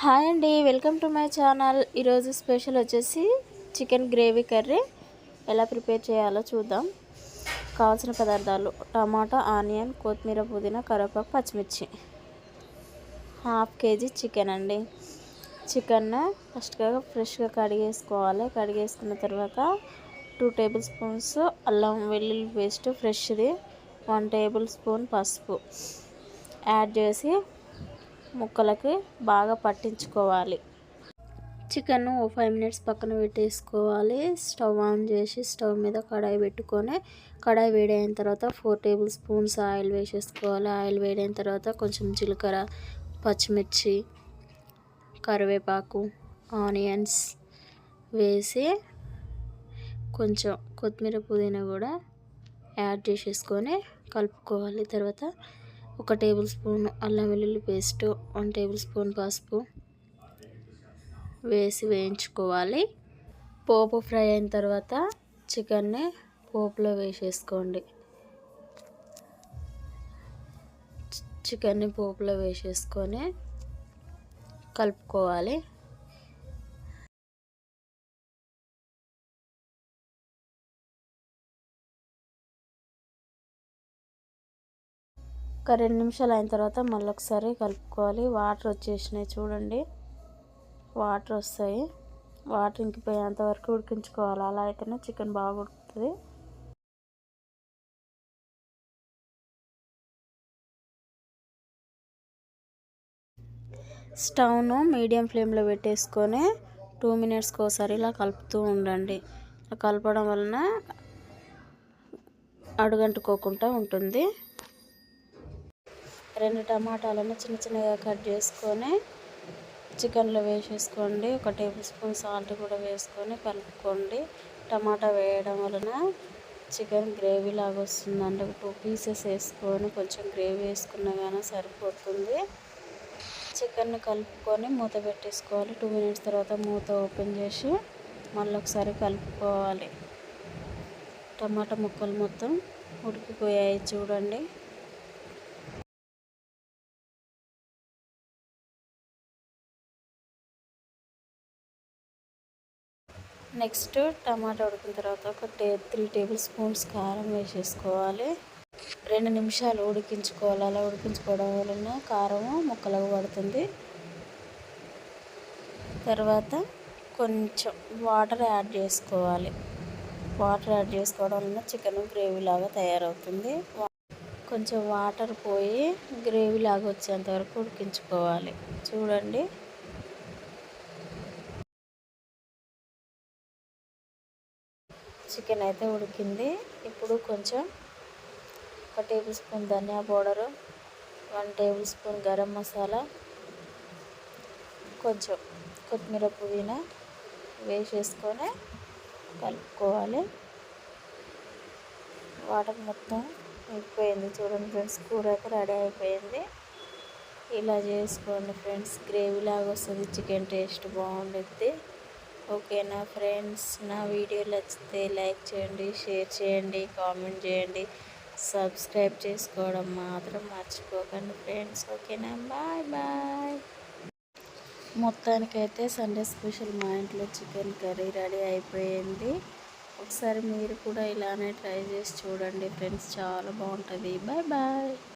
Hi అండి welcome to my channel. ఈరోజు special వచ్చేసి చికెన్ గ్రేవీ కర్రీ. ఎలా ప్రిపేర్ చేయాలో చూద్దాం. కావాల్సిన పదార్థాలు టమాటా ఆనియన్ కొత్తిమీర పుదీనా కరివేపాకు పచ్చిమిర్చి. హాఫ్ కేజీ చికెన్ అండి. చికెన్ ఫస్ట్గా ఫ్రెష్గా కడిగేసుకోవాలి. కడిగేసుకున్న తర్వాత టూ టేబుల్ స్పూన్స్ అల్లం వెల్లుల్లి పేస్ట్ ఫ్రెష్ది. వన్ టేబుల్ స్పూన్ పసుపు. యాడ్ చేసి ముక్కలకి బాగా పట్టించుకోవాలి. చికెన్ ఓ ఫైవ్ మినిట్స్ పక్కన పెట్టేసుకోవాలి. స్టవ్ ఆన్ చేసి స్టవ్ మీద కడాయి పెట్టుకొని కడాయి వేడైన తర్వాత ఫోర్ టేబుల్ స్పూన్స్ ఆయిల్ వేసేసుకోవాలి. ఆయిల్ వేడైన తర్వాత కొంచెం జీలకర్ర పచ్చిమిర్చి కరివేపాకు ఆనియన్స్ వేసి కొంచెం కొత్తిమీర పుదీనా కూడా యాడ్ చేసేసుకొని కలుపుకోవాలి. తర్వాత ఒక టేబుల్ స్పూన్ అల్లం వెల్లుల్లి పేస్ట్ వన్ టేబుల్ స్పూన్ పసుపు వేసి వేయించుకోవాలి. పోపు ఫ్రై అయిన తర్వాత చికెన్ని పోపులో వేసేసుకోండి. చికెన్ని పోపులో వేసేసుకొని కలుపుకోవాలి. ఒక రెండు నిమిషాలు అయిన తర్వాత మళ్ళీ ఒకసారి కలుపుకోవాలి. వాటర్ వచ్చేసినాయి చూడండి. వాటర్ వస్తాయి. వాటర్ ఇంకిపోయేంత వరకు ఉడికించుకోవాలి. అలా అయితేనే చికెన్ బాగా ఉడుకుతుంది. స్టవ్ను మీడియం ఫ్లేమ్లో పెట్టేసుకొని టూ మినిట్స్కి ఒకసారి ఇలా కలుపుతూ ఉండండి. కలపడం వలన అడుగంటుకోకుండా ఉంటుంది. రెండు టమాటాలను చిన్న చిన్నగా కట్ చేసుకొని చికెన్లో వేసేసుకోండి. ఒక టేబుల్ స్పూన్ సాల్ట్ కూడా వేసుకొని కలుపుకోండి. టమాటా వేయడం వలన చికెన్ గ్రేవీ లాగా వస్తుందండి. ఒక టూ పీసెస్ వేసుకొని కొంచెం గ్రేవీ వేసుకున్నా కానీ సరిపోతుంది. చికెన్ కలుపుకొని మూత పెట్టేసుకోవాలి. టూ మినిట్స్ తర్వాత మూత ఓపెన్ చేసి మళ్ళీ ఒకసారి కలుపుకోవాలి. టమాటా ముక్కలు మొత్తం ఉడికిపోయాయి చూడండి. నెక్స్ట్ టమాటా ఉడికిన తర్వాత ఒక టే త్రీ టేబుల్ స్పూన్స్ కారం వేసేసుకోవాలి. రెండు నిమిషాలు ఉడికించుకోవాలి. అలా ఉడికించుకోవడం వలన కారం ముక్కలకు పడుతుంది. తర్వాత కొంచెం వాటర్ యాడ్ చేసుకోవాలి. వాటర్ యాడ్ చేసుకోవడం వలన చికెన్ గ్రేవీ లాగా తయారవుతుంది. కొంచెం వాటర్ పోయి గ్రేవీ లాగా వచ్చేంత వరకు ఉడికించుకోవాలి. చూడండి. చికెన్ అయితే ఉడికింది. ఇప్పుడు కొంచెం ఒక టేబుల్ స్పూన్ ధనియా powder one tablespoon garam masala కొంచెం కొత్తిమీర పుదీనా వేసేసుకొని కలుపుకోవాలి. వాటర్ మొత్తం అయిపోయింది చూడండి ఫ్రెండ్స్ కూర అయితే రెడీ అయిపోయింది. ఇలా చేసుకోండి ఫ్రెండ్స్ గ్రేవీ లాగా వస్తుంది చికెన్ టేస్ట్ బాగుంటుంది ఓకేనా ఫ్రెండ్స్? నా వీడియో నచ్చితే లైక్ చేయండి షేర్ చేయండి కామెంట్ చేయండి. సబ్స్క్రైబ్ చేసుకోవడం మాత్రం మర్చిపోకండి ఫ్రెండ్స్. ఓకేనా? Bye bye. మొత్తానికైతే సండే స్పెషల్ మా ఇంట్లో చికెన్ కర్రీ రెడీ అయిపోయింది. ఒకసారి మీరు కూడా ఇలానే ట్రై చేసి చూడండి ఫ్రెండ్స్. చాలా బాగుంటుంది. Bye bye.